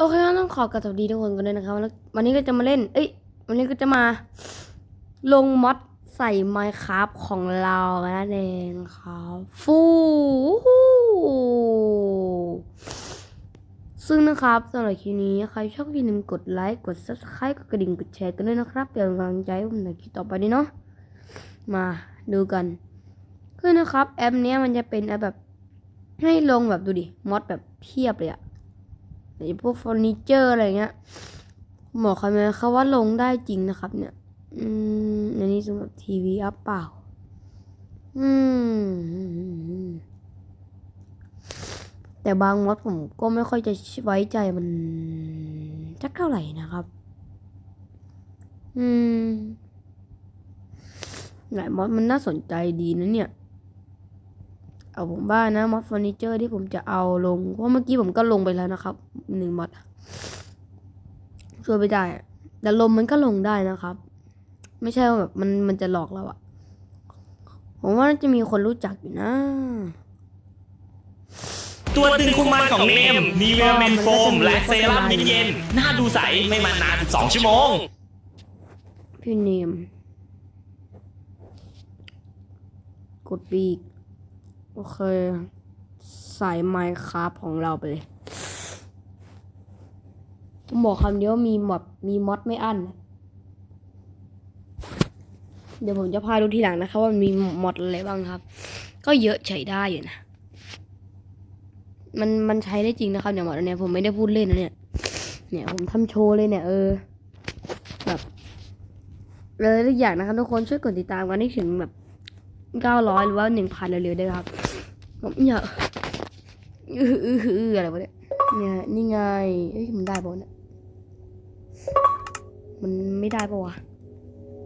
โอเคงั้นต้องขอกราบสวัสดีทุกคนกันด้วยนะครับวันนี้ก็จะมาเล่น เอ้ย วันนี้ก็จะมา ลงมอดใส่ Minecraft ของเรากันนั่นเองครับฟูซึ่งนะครับสำหรับคลิปนี้ใครชอบอย่าลืมกดไลค์ กด subscribe กดกระดิ่ง กดแชร์กันด้วยนะครับเพื่อเป็นกำลังใจให้ผมในคลิปต่อไปนี้เนาะ มาดูกัน คือนะครับ แอปนี้มันจะเป็นแอปแบบ ให้ลงแบบดูดิ มอดแบบเพียบเลยอะ ไอพวกเฟอร์นิเจอร์อะไรเงี้ยหมอคำนี้เขาว่าลงได้จริงนะครับ เนี่ย อืมอันนี้สำหรับทีวีอัพเปล่า อืม แต่บางมอดผมก็ไม่ค่อยจะไว้ใจมันจักเท่าไหร่นะครับ อืม หลายมอดมันน่าสนใจดีนะเนี่ย เอาผมบ้านะมอดเฟอร์นิเจอร์ที่ผมจะเอาลงเพราะเมื่อกี้ผมก็ลงไปแล้วนะครับหนึ่งมอดช่วยไม่ได้อะแต่ลมมันก็ลงได้นะครับ ไม่ใช่ว่าแบบมันมันจะหลอกเราอะผมว่าน่าจะมีคนรู้จักอยู่นะ ตัวตึงคุมมันของเนมนีเวลเมนโฟมและเซรั่มเย็นๆหน้าดูใสไม่มันนาน12ชั่วโมง พี่เนม กดปีก โอเคใส่ไมค์ครับของเราไปเลยบอกคำเดียวมีมอดมีมอดไม่อั้น เดี๋ยวผมจะพาดูทีหลังนะครับว่ามีมอดอะไรบ้างครับ ก็เยอะใช้ได้อยู่นะ มันมันใช้ได้จริงนะครับเนี่ยมอดเนี้ยผมไม่ได้พูดเล่นนะเนี่ย เนี่ยผมทำโชว์เลยเนี่ยเออแบบเลยทุกอย่างนะครับทุกคนช่วยกดติดตามกันให้ถึงแบบเก้าร้อยหรือว่าหนึ่งพันเร็วๆได้ครับ ผมอยากอืออืออื้ออะไรวะเนี่ยเนี่ยนี่ไงเอ้ยมันได้ปะเนี่ยมันไม่ได้ปะวะ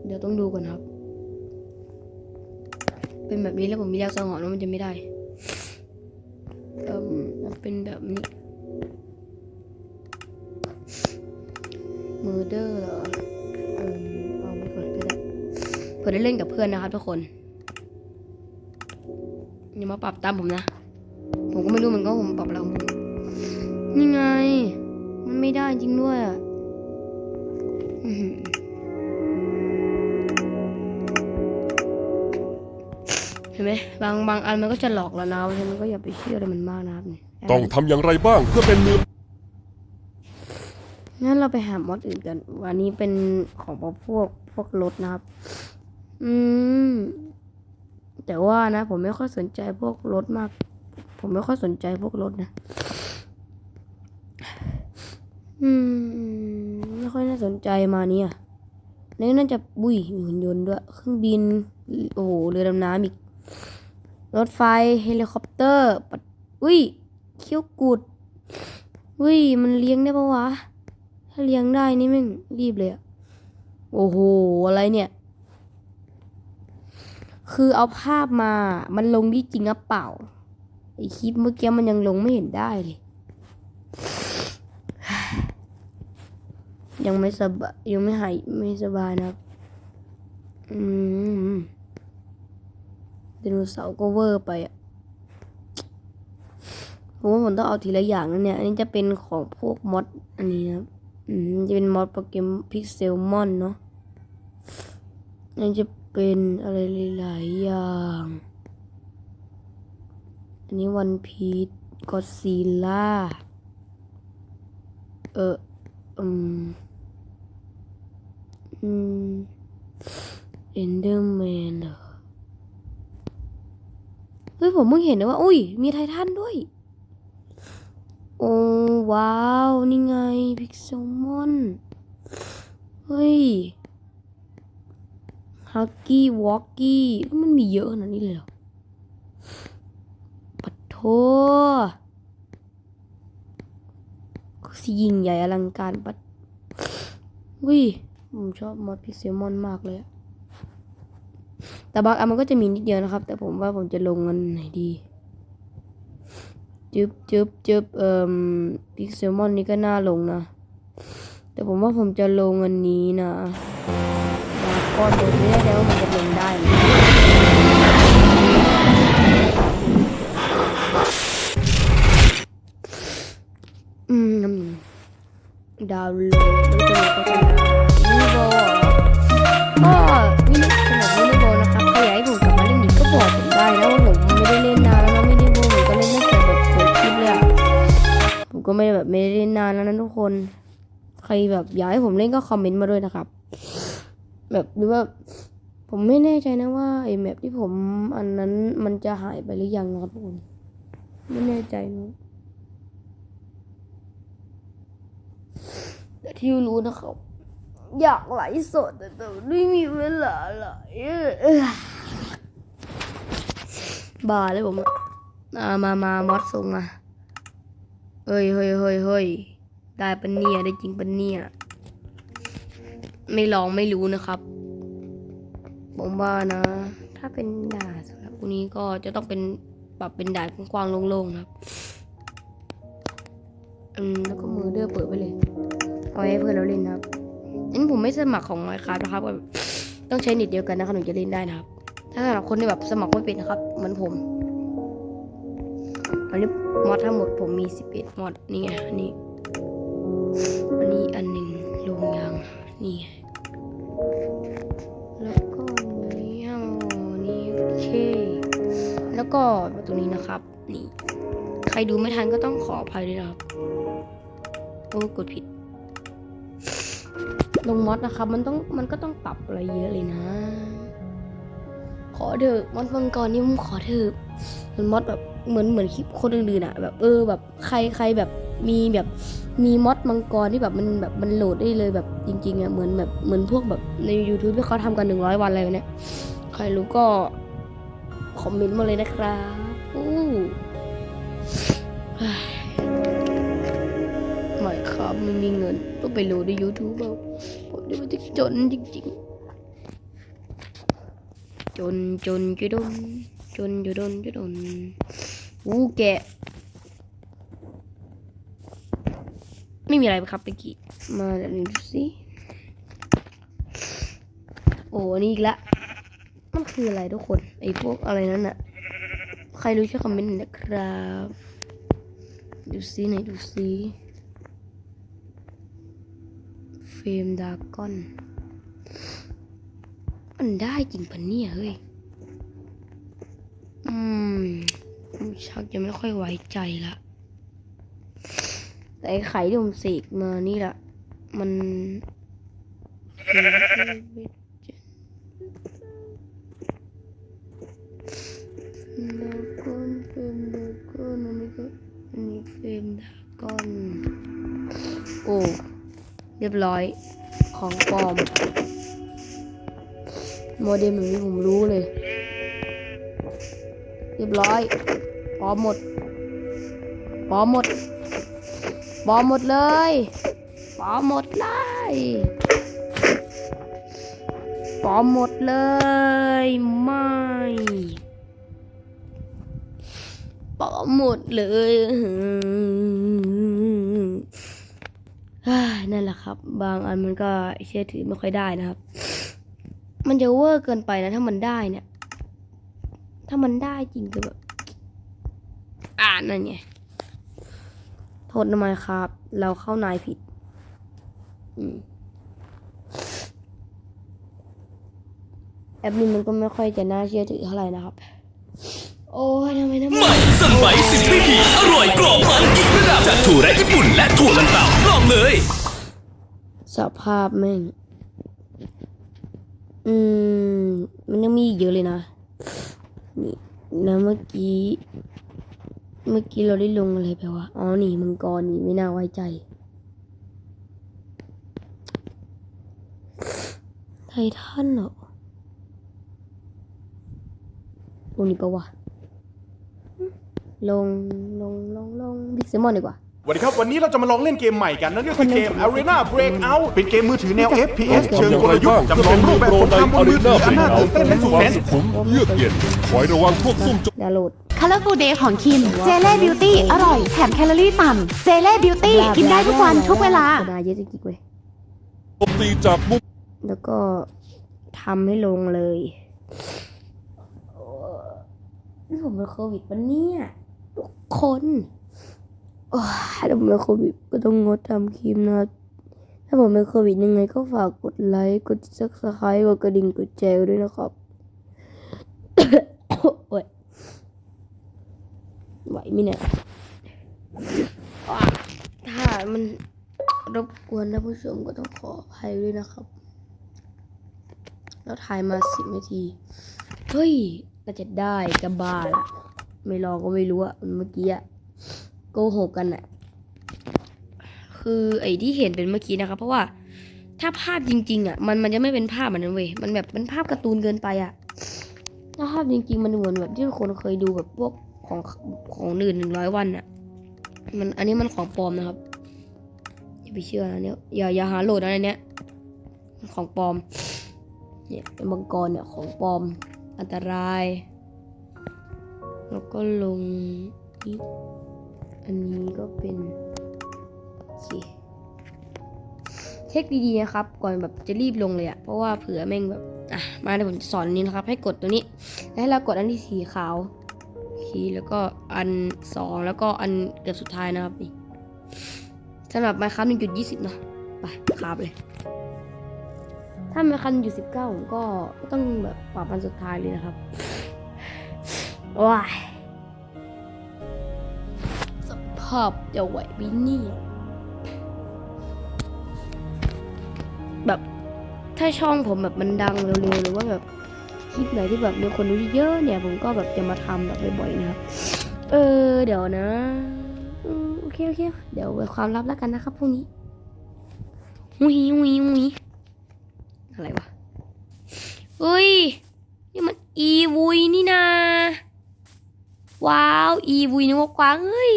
เดี๋ยวต้องดูก่อนครับ เป็นแบบนี้แล้วผมมียากสังหรณ์ว่ามันจะไม่ได้เอ่มเป็นแบบนี้มือเดอร์เหรอเออเอาไปก่อนก็ได้เพื่อได้เล่นกับเพื่อนนะครับทุกคน อย่ามาปรับตามผมนะ ผมก็ไม่รู้เหมือนกันว่าผมปรับแล้วนี่ไง มันไม่ได้จริงด้วยอะอื้อหือเห็นไหมบางบางอันมันก็จะหลอกเรานะเพราะฉะนั้นก็อย่าไปเชื่ออะไรมันมากนะครับนี่ต้องทำอย่างไรบ้างเพื่อเป็นมืองั้นเราไปหามอดอื่นกัน วันนี้เป็นของพวกพวกรถนะครับ อืม แต่ว่านะ ผมไม่ค่อยสนใจพวกรถมาก ผมไม่ค่อยสนใจพวกรถนะ อืม ไม่ค่อยน่าสนใจมาเนี่ยนี่น่าจะบุยมีหุ่นยนต์ด้วย เครื่องบิน โอ้โห เรือดำน้ำอีก รถไฟ เฮลิคอปเตอร์ปัดอุ้ยเขี้ยวกุดอุ้ย มันเลี้ยงได้ปะวะ ถ้าเลี้ยงได้นี่แม่งรีบเลยอะโอ้โห อะไรเนี่ย คือเอาภาพมา มันลงที่จริงหรือเปล่า ไอคลิปเมื่อกี้มันยังลงไม่เห็นได้เลย ยังไม่สบายยังไม่หายไม่สบายนะอืมไดโนเสาร์ก็เวอร์ไปอะผมว่าผมต้องเอาทีละอย่างนะเนี่ย อันนี้จะเป็นของพวกมอดอันนี้นะครับอืมจะเป็นมอดโปเกมพิกเซลมอนเนาะอันนี้จะ เป็นอะไรหลายๆอย่าง อันนี้วันพีชกอซีล่า เออ อืม อืม เอนเดอร์แมนเหรอ เฮ้ย ผมเพิ่งเห็นนะว่า อุ้ย มีไททันด้วย โอ้ ว้าว นี่ไง พิกเซลมอน เฮ้ย ฮักกี้วอกกี้มันมีเยอะขนาดนี้เลยเหรอปัดโทสิยิ่งใหญ่อลังการปัดวิผมชอบมอดพิกเซลมอนมากเลยแต่บางอันมันก็จะมีนิดเดียวนะครับ แต่ผมว่าผมจะลงอันไหนดีจึบจึบจึบเอ่มพิกเซลมอนนี่ก็น่าลงนะ แต่ผมว่าผมจะลงอันนี้นะ ก้อนผมไม่แน่ใจว่ามันจะลงได้อืมดาวโหลดแล้วจะมีโฆษณาวิดีโอก็วิดีโอสำหรับวิดีโอนะครับใครอยากให้ผมกลับมาเล่นอีกก็บอกผมได้นะว่าผมไม่ได้เล่นนานแล้วนะวิดีโอผมก็เล่นตั้งแต่แบบเปิดคลิปเลยอะผมก็ไม่แบบไม่ได้เล่นนานแล้วนะทุกคน ใครแบบอยากให้ผมเล่นก็คอมเมนต์มาด้วยนะครับ แบบหรือว่าผมไม่แน่ใจนะว่าไอ้แมปที่ผมอันนั้นมันจะหายไปหรือยังนะครับทุกคนไม่แน่ใจนะแต่ที่รู้นะครับ อยากไหลสดแต่ไม่มีเวลาไหลบ้าเลยผมอ่ามามามอดส่งมาเฮ้ยเฮ้ยเฮ้ยเฮ้ยได้ปะเนี่ยได้จริงปะเนี่ย ไม่ลองไม่รู้นะครับ ผมว่านะ ถ้าเป็นด่าสำหรับพวกนี้ก็จะต้องเป็นปรับเป็นด่านกว้างๆโล่งๆนะครับอืมแล้วก็มือเด้อเปิดไปเลยเอาไว้เพื่อนเราเล่นนะครับอันนี้ผมไม่สมัครของไมค์ครับนะครับแบบต้องใช้เน็ตเดียวกันนะครับถึงจะเล่นได้นะครับ ถ้าสำหรับคนที่แบบสมัครไม่เป็นนะครับ เหมือนผมอันนี้มอดทั้งหมดผมมี11มอดนี่ไงอันนี้อันนี้อันหนึ่ง นี่แล้วก็นี้อ๋อนี่โอเค แล้วก็ตรงนี้นะครับ นี่ ใครดูไม่ทันก็ต้องขออภัยด้วยนะครับ โอ้กดผิด ลงมอดนะครับ มันต้องมันก็ต้องปรับอะไรเยอะเลยนะ ขอเถอะมอดมังกรนี่ผมขอเถอะมันมอดแบบเหมือนเหมือนคลิปคนอื่นๆอะแบบเออแบบใครใครแบบ มีแบบมีมอดมังกรที่แบบมันแบบมันโหลดได้เลยแบบจริงๆอะเหมือนแบบเหมือนพวกแบบใน YouTube ที่เขาทำกันหนึ่งร้อยวันอะไรแบบเนี้ยใครรู้ก็คอมเมนต์มาเลยนะครับอู้เฮ้ยไม่ครับไม่มีเงินต้องไปโหลดใน YouTube เอาผมเดี๋ยวมันจะจนจริงๆ จนจนจะดนจนจะดนจะดนอู้แกะ ไม่มีอะไรครับเมื่อกี้ มาเดี๋ยวดูสิ โอ้นี่อีกละมันคืออะไรทุกคน ไอ้พวกอะไรนั้นอะใครรู้ช่วยคอมเมนต์นะครับ ดูซิไหนดูซิเฟรมดากอนมันได้จริงปะเนี่ยเฮ้ย อืมชักจะไม่ค่อยไว้ใจละ แต่ไอ้ไข่ที่ผมเสกมานี่แหละ มันดากอนเฟรมดากอนอันนี้ก็อันนี้เฟรมดากอนโอ้เรียบร้อยของปลอม โมเดลแบบนี้ผมรู้เลย เรียบร้อยปลอมหมดปลอมหมด ปอหมดเลยปอหมดเลยปอหมดเลยไม่ปอหมดเลยนั่นแหละครับ บางอันมันก็เชื่อถือไม่ค่อยได้นะครับ มันจะเวอร์เกินไปนะ ถ้ามันได้เนี่ย ถ้ามันได้จริงคือแบบ อ่านนั่นไง โทษทำไมครับ เราเข้านายผิด อืมแอปนี้มันก็ไม่ค่อยจะน่าเชื่อถือเท่าไหร่นะครับ โอ้ยทำไมน้ำใหมัม่นสมัยสิบวิธีอร่อยกรอบมันอีกระดับจากถั่วแระญี่ปุ่นและถั่วลันเตาลองเลย สภาพแม่ง อืม มันยังมีอีกเยอะเลยนะ นี่แล้วเมื่อกี้ เมื่อกี้เราได้ลงอะไรไปวะ อ๋อ นี่มังกรนี่ไม่น่าไว้ใจ ไททันเหรอลงนี่ปะวะ ลง ลง ลง ลงบิ๊กเซมอนดีกว่าสวัสดีครับ วันนี้เราจะมาลองเล่นเกมใหม่กัน นั่นก็คือเกม Arena Breakout เป็นเกมมือถือแนว FPS ทำเชิงอย่างกไรลยุทบ้างธ์เพื่อจำลอเป็งนรูมืปอแบบโปรสงในครามบอานรีมือถืนาออันน่าตื่นเต้นและสุดแสนสุขุมเยือกเย็นคอยระวังพวกซุ่มโจรดาวน์โหลด Colorful Day ของคิม เจเล่บิวตี้อร่อย แถมแคลอรี่ต่ำ เจเล่บิวตี้กินได้ทุกวันทุกเวลา โซดาเยอะจริงๆเว้ย โจมตีจากมุมแล้วก็ทำให้ลงเลยโอ้นี่ผมเป็นโควิดปะเนี่ยทุกคนโอ้ยถ้าผมเป็นโควิดก็ต้องงดทำครีมนะครับาผมเป็นโควิดยังไงก็ฝากกดไลค์กดซับสไครต์กดกระดิ่งกดแชร์ด้วยนะครับ โอ้ย ไหวไหมเนี่ยถ้ามันรบกวนนะผู้ชมก็ต้องขออภัยด้วยนะครับ แล้วถ่ายมาสิบนาที เฮ้ยน่าจะได้กระบาละไม่ลองก็ไม่รู้อะเมื่อกี้อะโกหกกันอะคือไอ้ที่เห็นเป็นเมื่อกี้นะครับ เพราะว่าถ้าภาพจริง ๆอะมันมันจะไม่เป็นภาพแบบนั้นเว้ยมันแบบเป็นภาพการ์ตูนเกินไปอะถ้าภาพจริง ๆ มันเหมือนแบบที่คนเคยดูแบบพวก ของของอื่นหนึ่งร้อยวันอะมันอันนี้มันของปลอมนะครับอย่าไปเชื่อนะเนี่ยอย่าอย่าหาโหลดนะอันเนี้ยของปลอมเนี่ยเป็นมังกรเนี่ยของปลอมอันตราย แล้วก็ลงนี่อันนี้ก็เป็นโอเคเช็คดีๆนะครับ ก่อนแบบจะรีบลงเลยอะเพราะว่าเผื่อแม่งแบบอะมาเดี๋ยวผมสอนนนี้นะครับ ให้กดตัวนี้ แล้วให้เรากดอันที่สีขาว โอเคแล้วก็อันสองแล้วก็อันเกือบสุดท้ายนะครับนี่สำหรับไมค์ครับหนึ่งจุดยี่สิบเนาะไปคาบเลย ถ้าไมันคันอยู่สิบเก้าผมก็ต้องแบบปรับอันสุดท้ายเลยนะครับว้ายสภาพจะไหวไหมเนี่แบบถ้าช่องผมแบบมันดังเร็วๆหรือว่าแบบ คลิปไหนที่แบบมีคนดูเยอะเนี่ย ผมก็แบบจะมาทำแบบบ่อยๆนะครับ เออ เดี๋ยวนะโอเคโอเค เดี๋ยวไว้ความลับแล้วกันนะครับพรุ่งนี้หุยหุยหุยอะไรวะเฮ้ย นี่มันอีวุยนี่นา ว้าว อีวุยนึกว่ากวางเฮ้ย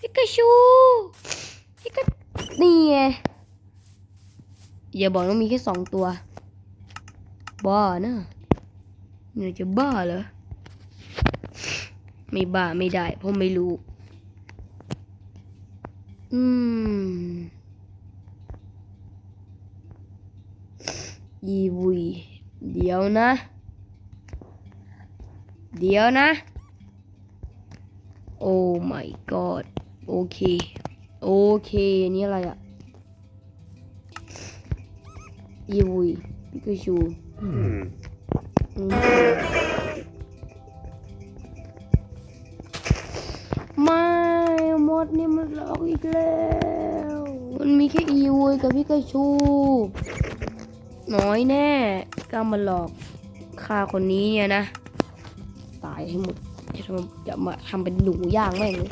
พิกาชูพิกานี่ไงอย่าบอกว่ามีแค่สองตัวบ้านะ เนี่ยจะบ้าเหรอ ไม่บ้าไม่ได้ เพราะไม่รู้ อืม อีวุยเดี๋ยวนะ เดี๋ยวนะ โอ้ my god โอเค โอเคนี่อะไรอะอีวุยปิกาชูอืม ไม่หมดนี่มันหลอกอีกแล้ว มันมีแค่อีวยกับพิกาชูน้อยแน่กล้ามาหลอกข้าคนนี้เนี่ยนะ ตายให้หมดจะมาจะมาทำเป็นหนูย่างแม่งเลย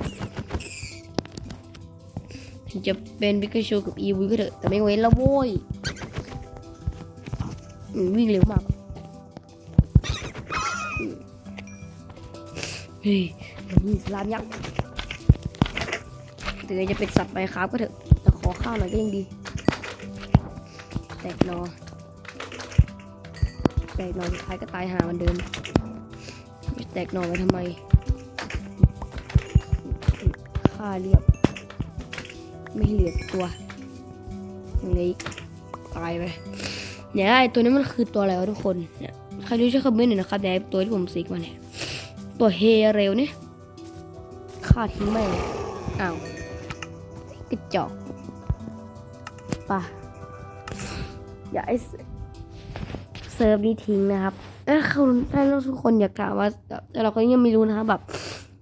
จะเป็นปิกาชูกับอีวีก็เถอะแต่ไม่เว้นแล้วโว้ยวิ่งเร็วมาก เฮ้ยมีสลามยักษ์ถึงจะเป็นสัตว์ไปครับก็เถอะแต่ขอข้าวหน่อยก็ยังดี แตกนอแตกหนอสุดท้ายก็ตายหามันเดิมแตกหนอไว้ทำไมฆ่าเรียบ ไม่เหลือตัวยังเหลยตายไปเนี่ยไอตัวนี้มันคือตัวอะไรวะทุกคนเนี่ยใครรู้ช่วยคอมเมนต์หน่อยนะครับเนี่ยไอ้ตัวที่ผมซิกมาเนี่ย ตัวเฮเร็วเนี่ยฆ่าทิ้งไม่งอ้าวกระจอกป่ะอย่าไอเซิร์ฟนี้ทิ้งนะครับเออเขาถ้าเราทุกคนอยากถามว่าแบบแต่เราก็ยังไม่รู้นะครับแบบ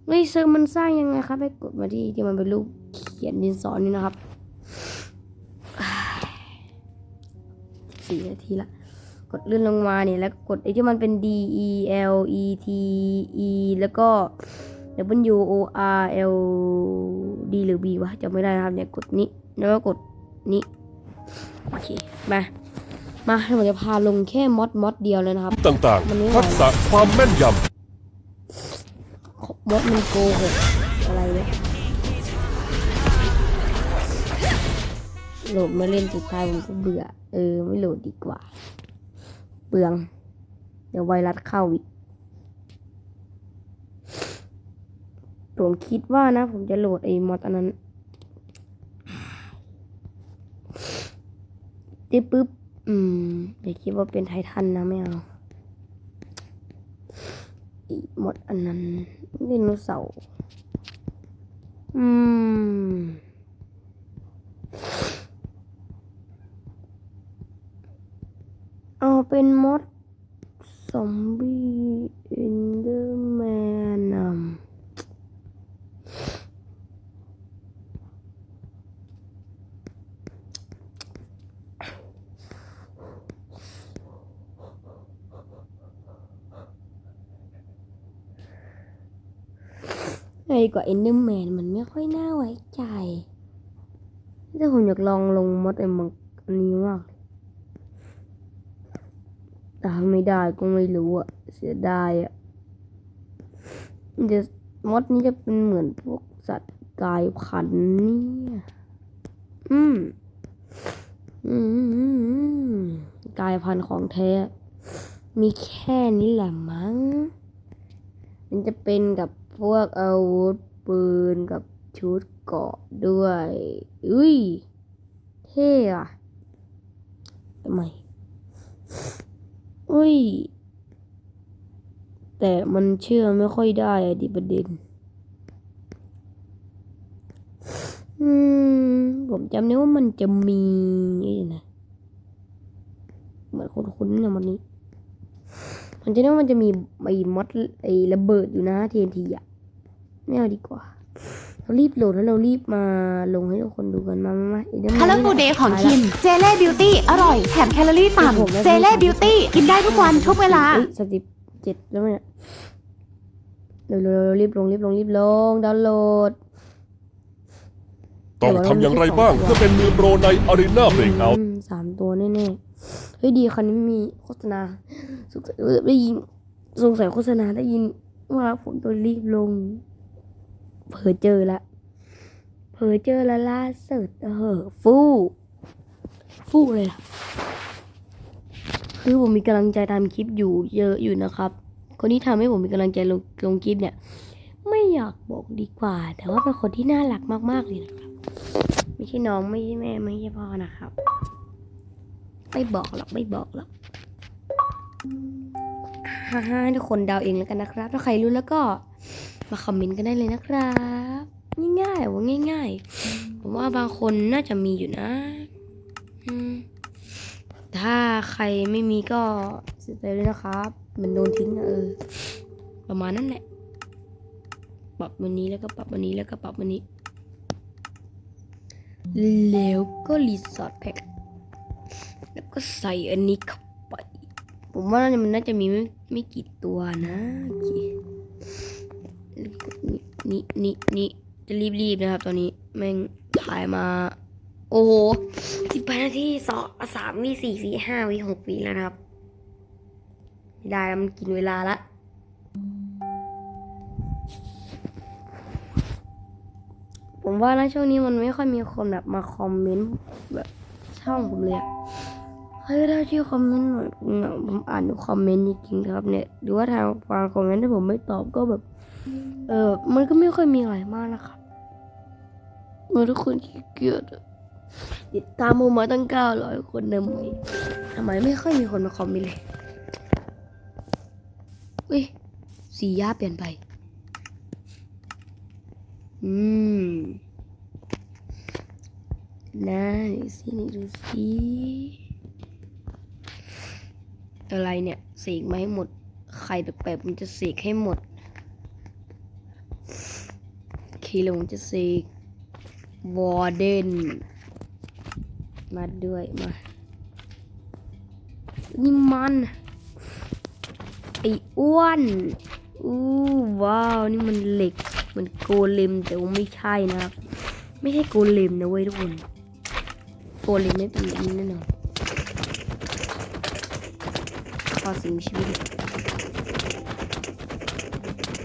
เฮ้ยเซิร์ฟมันสร้างยังไงครับไปกดมาที่ที่มันเป็นรูปเขียนดินสอนี่นะครับอ่าสี่นาทีละก ดเลื่อนลงมาเนี่ยแล้วกดไอ้ที่มันเป็น D E L E T E แล้วก็ W O R L D หรือ B วะจำไม่ได้นะครับเนี่ยกดนี้แล้วก็กดนี้โอเคมามาให้ผมจะพาลงแค่มอดมอดเดียวเลยนะครับ ต่างมันไม่ไหวๆทักษะความแม่นยมดมันโกหกอะไรเนี่ยโหลดมาเล่นสุดท้ายผมก็เบื่อ เออ ไม่โหลดดีกว่าเป ลือง เดี๋ยวไวรัสเข้าอีก ผมคิดว่านะ ผมจะโหลดไอ้มอดอันนั้นติ๊บปุ๊บ อืมอย่าคิดว่าเป็นไททันนะไม่เอาอีหมดอันนั้นไดโนเสาร์อืม เป็นมดซอมบี้เอนเดอร์แมนอะไอ้กว่าเอนเดอร์แมนมันไม่ค่อยน่าไว้ใจ แต่ผมอยากลองลงมดไอ้มังอันนี้มาก ตามไม่ได้ก็ไม่รู้อะเสียดายอะจะมดนี้จะเป็นเหมือนพวกสัตว์กายพันธุ์เนี่ยอืมอืมอืมอมกายพันธุ์ของแท้ มีแค่นี้แหละมั้ง มันจะเป็นกับพวกอาวุธปืนกับชุดเกราะด้วย อุ้ย เท่อะทำไม อุ้ย แต่มันเชื่อไม่ค่อยได้อะดิประเด็น อืม ผมจำได้ว่ามันจะมีไอ้นะเหมือนคุ้นๆนะวันนี้มันจะได้ว่ามันจะมีไอ้มดไอ้ระเบิดอยู่นะ TNT อะไม่เอาดีกว่า เรารีบโหลดแล้วเรารีบมาลงให้ทุกคนดูกันมามามาไอ้เดี๋ยวคาร์ฟูเดย์ของคิม เจเล่บิวตี้อร่อยแถมแคลอรี่ต่ำเจเล่บิวตี้กินได้ทุกวันทุกเวลาเอ้ยสติเจ็ดแล้วเนี่ยเร็วๆๆรีบลงรีบลงรีบลงดาวน์โหลด ต้องทำอย่างไรบ้างเพื่อเป็นมือโปรใน Arena Breakout อืมสามตัวแน่ๆ เฮ้ยดีคันนี้มีโฆษณาสงสัยเออได้ยินสงสัยโฆษณาได้ยินว่าผมต้องรีบลง เผอเจอละเผอเจอละล่าสุดเออฟู่ฟู่เลยล่ะคือผมมีกำลังใจทำคลิปอยู่เยอะอยู่นะครับ คนที่ทำให้ผมมีกำลังใจลงลงคลิปเนี่ย ไม่อยากบอกดีกว่า แต่ว่าเป็นคนที่น่ารักมาก ๆ เลยนะครับ ไม่ใช่น้องไม่ใช่แม่ไม่ใช่พ่อนะครับ ไม่บอกหรอกไม่บอกหรอกฮ่าฮ่าทุกคนเดาเองแล้วกันนะครับ ถ้าใครรู้แล้วก็ มาคอมเมนต์กันได้เลยนะครับ ง่ายๆว่าง่าย ๆ ผมว่าบางคนน่าจะมีอยู่นะอืมถ้าใครไม่มีก็เสียใจด้วยนะครับ มันโดนทิ้งอะเออ ประมาณนั้นแหละปรับวันนี้แล้วก็ปรับวันนี้แล้วก็ปรับวันนี้ แล้วก็รีสอร์ทแพ็คแล้วก็ใส่อันนี้เข้าไป ผมว่าน่าจะมันน่าจะมีไม่ไม่กี่ตัวนะโอเค นี่นี่นี่จะรีบๆนะครับ ตอนนี้แม่งถ่ายมา โอ้โหสิบแปดนาทีสองสามวิสี่วิห้าวิหกวิแล้วนะครับ ไม่ได้แล้วมันกินเวลาละผมว่านะช่วงนี้มันไม่ค่อยมีคนแบบมาคอมเมนต์แบบช่องผมเลยอะเฮ้ยถ้าชื่อคอมเมนต์หน่อยผมอ่านคอมเมนต์จริงๆครับเนี่ยหรือว่าทางฟังคอมเมนต์ที่ผมไม่ตอบก็แบบ เออมันก็ไม่ค่อยมีอะไรมากนะครับเมื่อทุกคนขี้เกียจติดตามผมมาตั้งเก้าร้อยคนนะมึงทำไมไม่ค่อยมีคนมาคอมเมนต์เลยเฮ้ยสีย่าเปลี่ยนไป อืมนะดูสินี่ดูสิอะไรเนี่ยเสกมาให้หมด ใครแปลกๆมันจะเสกให้หมด คีลมันจะเสกวอร์เดนมาด้วยมานี่มันไอ้อ้วนอู้ว้าวนี่มันเหล็กมันโกเลมแต่ว่าไม่ใช่นะครับ ไม่ใช่โกเลมนะเว้ยทุกคนโกเลมไม่เป็นแบบนี้แน่นอนขอสิ่งชีวิต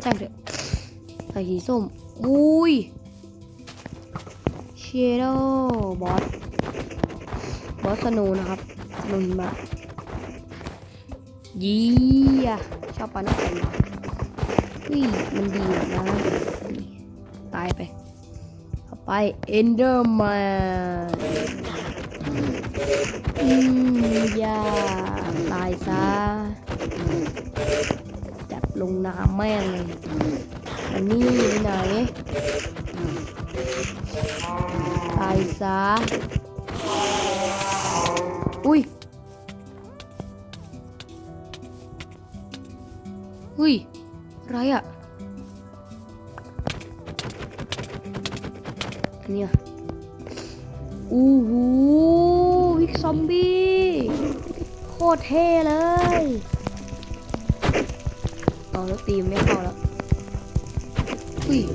ช่างเถอะใส่สีส้ม อุ้ยเชโดบอสบอสสนว์นะครับสนว์หิมะยี่อะชอบปาหน้าแข็งเฮ้ยมันดีนะตายไปเอไปเอนเดอร์แมนอืมอย่าตายซะจับลงน้ำแม่งเลย อันนี้ไปไหนตายซะอุ้ยหุ้ยอะไรอะอันเนี่ยอู้หูวิกซอมบี้โคตรเท่เลยเอาแล้วตีมไม่เข้าแล้ว หุ้ย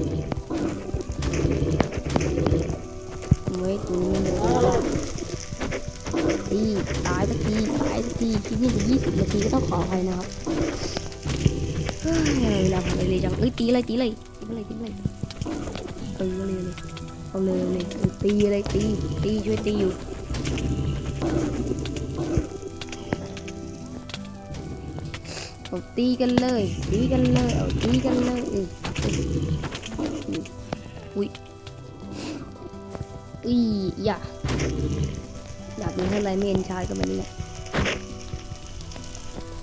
เว้ยตัวนี้มันเลยตีตายสักทีตายสักทีคลิปนี้จะยี่สิบนาทีก็ต้องขออภัยนะครับเฮ้ยเวลาผ่านไปเลยจังเอ้ยตีเลยตีเลยตีเลยตีเลยเออเลยเลยเอาเลยเลยเออตีเลยตีตีช่วยตีอยู่เอาตีกันเลยตีกันเลยเอาตีกันเลย ย่าอยากมีเท่าไรไม่เอ็นชายก็แบบนี้แหละ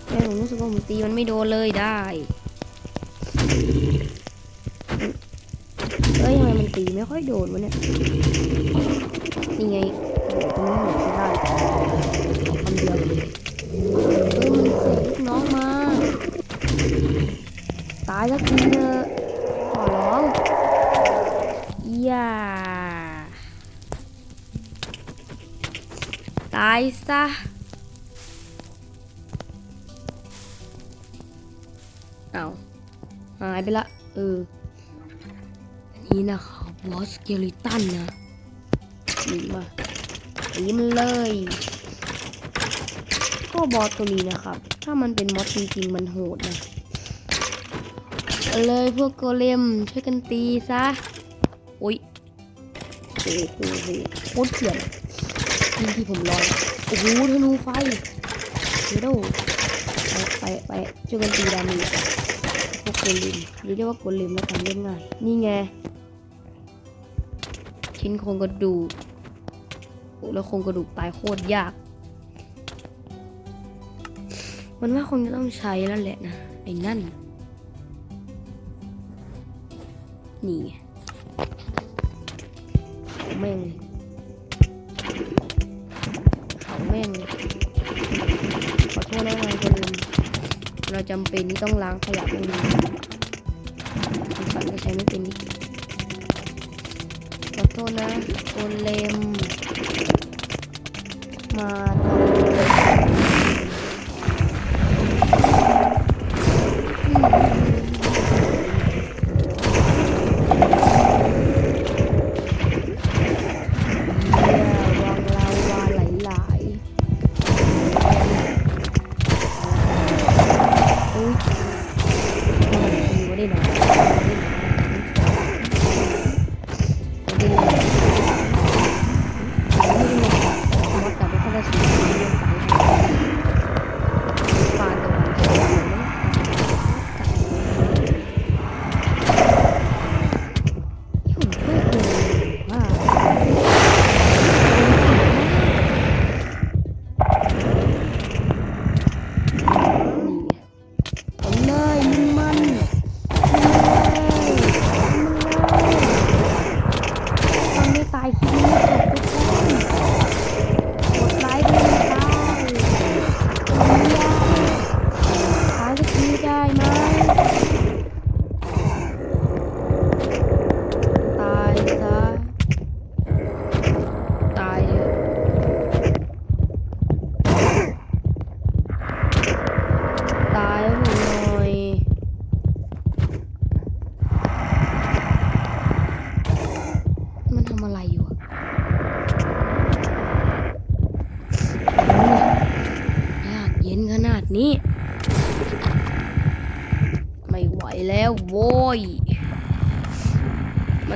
แม่ผมรู้สึกว่าผมตีมันไม่โดนเลยได้เอ้ยทำไมมันตีไม่ค่อยโดนวะเนี่ย นี่ไงโอ้โหตรงนี้หมดได้เอาคำเดียวเอ้ยมันเสกลูกน้องมา ตายสักทีเถอะขอร้องอย่าายซะ เอาหายไปละ เออ อันนี้นะครับบอสเกลิตันนะนี่มาตีมันเลย ก็บอสตัวนี้นะครับ ถ้ามันเป็นมอสจริงๆมันโหดนะเอาเลยพวกโกเลมช่วยกันตีซะ โอ้ยโอ้โหโคตรเถื่อน ยิงที่ผมลอยโอ้โหธนูไฟเดไปไปไปช่วยกันตีดามีพวกกลิมหรือเรียกว่าโกลิมแล้วกันเล่นง่าย นี่ไง ชิ้นโครงกระดูกโอ้แล้วโครงกระดูกตายโคตรยาก มันว่าคงจะต้องใช้แล้วแหละนะไอ้นั่น นี่ไงเอาแม่ง เราจำเป็นที่ต้องล้างขยะตรงนี้คุณฝันจะใช้ไม่เป็นอีกขอโทษนะโอเลมมา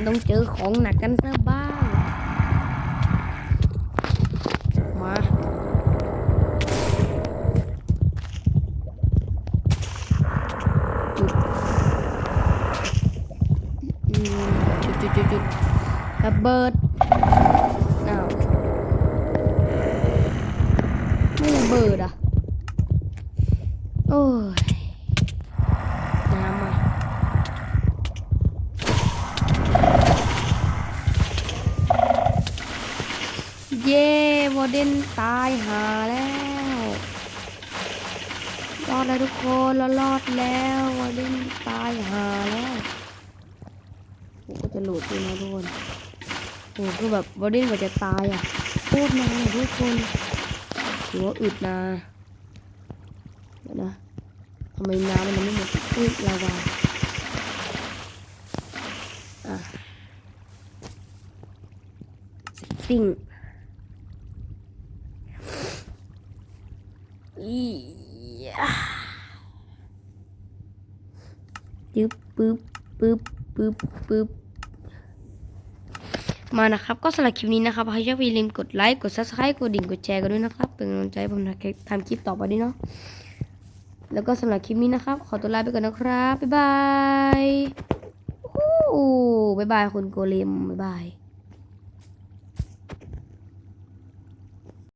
มันต้องเจอของหนักกันซะบ้าง มา จุดจุดจุดจุดจุดระเบิดอ้าวไม่ระเบิดอะ โอ้ย น้ำมาเย่วอร์เดนตายหาแล้ว รอดแล้วทุกคนเรารอดแล้ววอลเลนตายหาแล้วผมก็จะโหลดด้วยนะทุกคนโอ้ คือแบบวอลเลนกว่าจะตายอะโคตรนาทุกคนถือว่าอึดนะเดี๋ยวนะทำไมน้ำมันไม่หมดอุ้ยลาวาอะสิ่งอียะยึบปึ๊บปึ๊บปึ๊บปึ๊บ มานะครับ ก็สำหรับคลิปนี้นะครับใครชอบอย่าลืมกดไลค์กด subscribe กดดิ่งกดแชร์กันด้วยนะครับ เป็นกำลังใจให้ผมทำคลิปต่อไปด้วยเนาะแล้วก็สำหรับคลิปนี้นะครับ ขอตัวลาไปก่อนนะครับบ๊ายบายโอ้บ๊ายบายคุณโกเลมบ๊ายบาย